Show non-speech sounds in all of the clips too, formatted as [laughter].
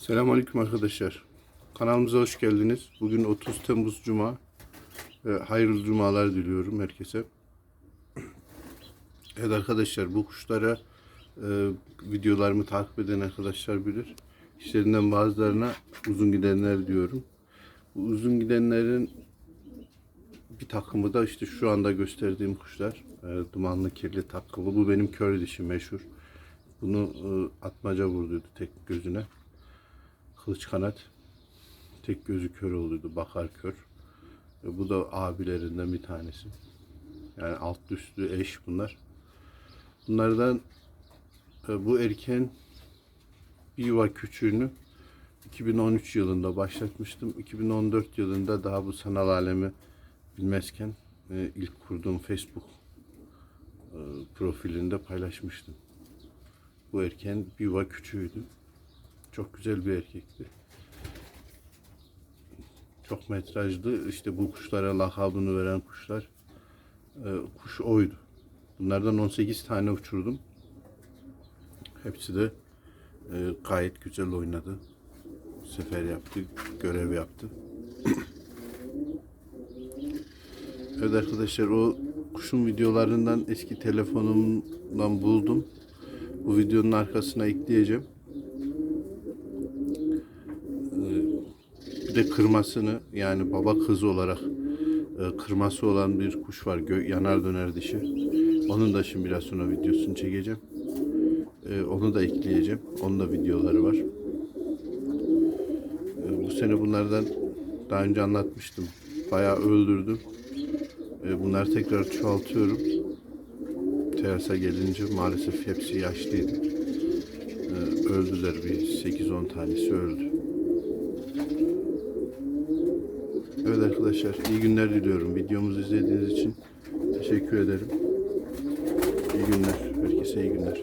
Selamünaleyküm arkadaşlar. Kanalımıza hoş geldiniz. Bugün 30 Temmuz Cuma. Ve hayırlı cumalar diliyorum herkese. Evet arkadaşlar bu kuşlara e, videolarımı takip eden arkadaşlar bilir. İşlerinden bazılarına uzun gidenler diyorum. Bu uzun gidenlerin bir takımı da işte şu anda gösterdiğim kuşlar. E, dumanlı kirli takımı. Bu benim kör dişi meşhur. Bunu e, atmaca vurduydu tek gözüne. Kılıç kanat. Tek gözü kör olduydu. Bakar kör. E, bu da abilerinden bir tanesi. Yani alt üstü eş bunlar. Bunlardan e, bu erken bir yuva küçüğünü 2013 yılında başlatmıştım. 2014 yılında daha bu sanal alemi bilmezken e, ilk kurduğum Facebook e, profilinde paylaşmıştım. Bu erken bir yuva küçüğüydü. Çok güzel bir erkekti. Çok metrajlı. İşte bu kuşlara lakabını veren kuşlar. e, kuş oydu. Bunlardan 18 tane uçurdum. Hepsi de e, gayet güzel oynadı. Sefer yaptı, görev yaptı. [clears throat] evet arkadaşlar o kuşun videolarından eski telefonumdan buldum. Bu videonun arkasına ekleyeceğim. Bir de kırmasını yani baba kız olarak e, kırması olan bir kuş var. Gö yanar döner dişi. Onun da şimdi biraz sonra videosunu çekeceğim. E, onu da ekleyeceğim. Onun da videoları var. E, bu sene bunlardan daha önce anlatmıştım. Bayağı öldürdüm. E, bunları tekrar çoğaltıyorum. Terasa gelince maalesef hepsi yaşlıydı. E, öldüler bir 8-10 tanesi öldü. Evet arkadaşlar iyi günler diliyorum. Videomuzu izlediğiniz için teşekkür ederim. İyi günler. Herkese iyi günler.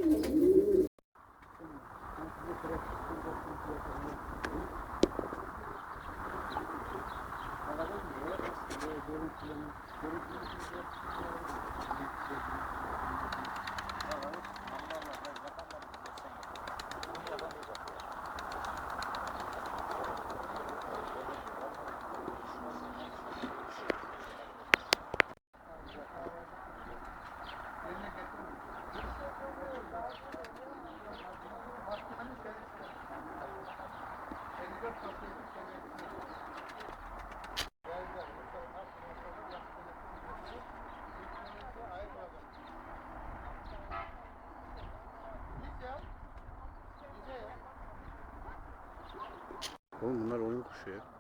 Oğlum bunlar oyun kuşu ya.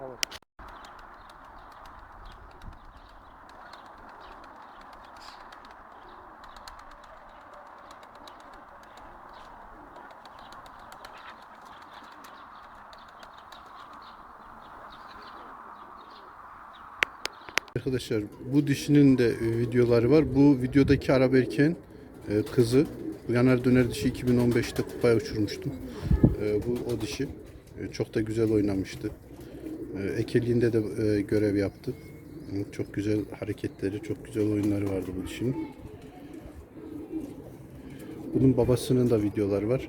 Tamam. Arkadaşlar bu dişinin de e, videoları var. Bu videodaki Arap erkeğin e, kızı. Yanar döner dişi 2015'te kupaya uçurmuştum. E, bu o dişi. Çok da güzel oynamıştı. E, ekeliğinde de e, görev yaptı. Çok güzel hareketleri, çok güzel oyunları vardı bu dişinin. Bunun babasının da videoları var.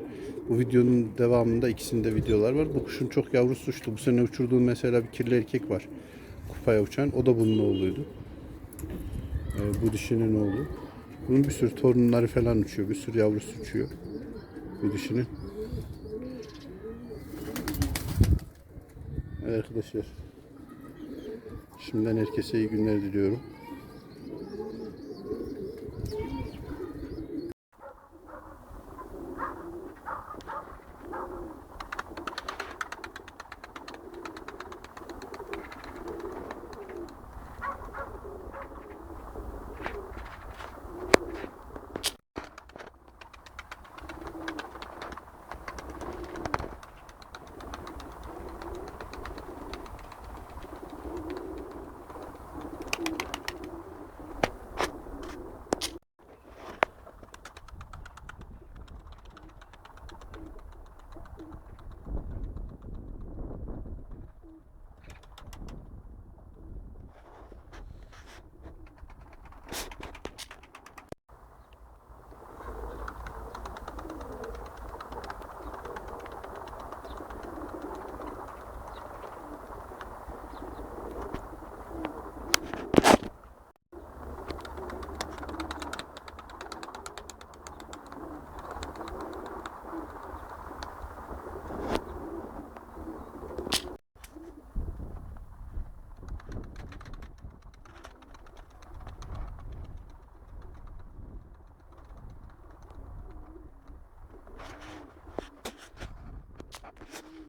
Bu videonun devamında ikisinde videolar var. Bu kuşun çok yavrusu uçtu. Bu sene uçurduğum mesela bir kirli erkek var. Kupaya uçan. O da bunun oğluydu. Ee, bu dişinin oğlu. Bunun bir sürü torunları falan uçuyor. Bir sürü yavrusu uçuyor. Bu dişinin. Arkadaşlar. Şimdiden herkese iyi günler diliyorum.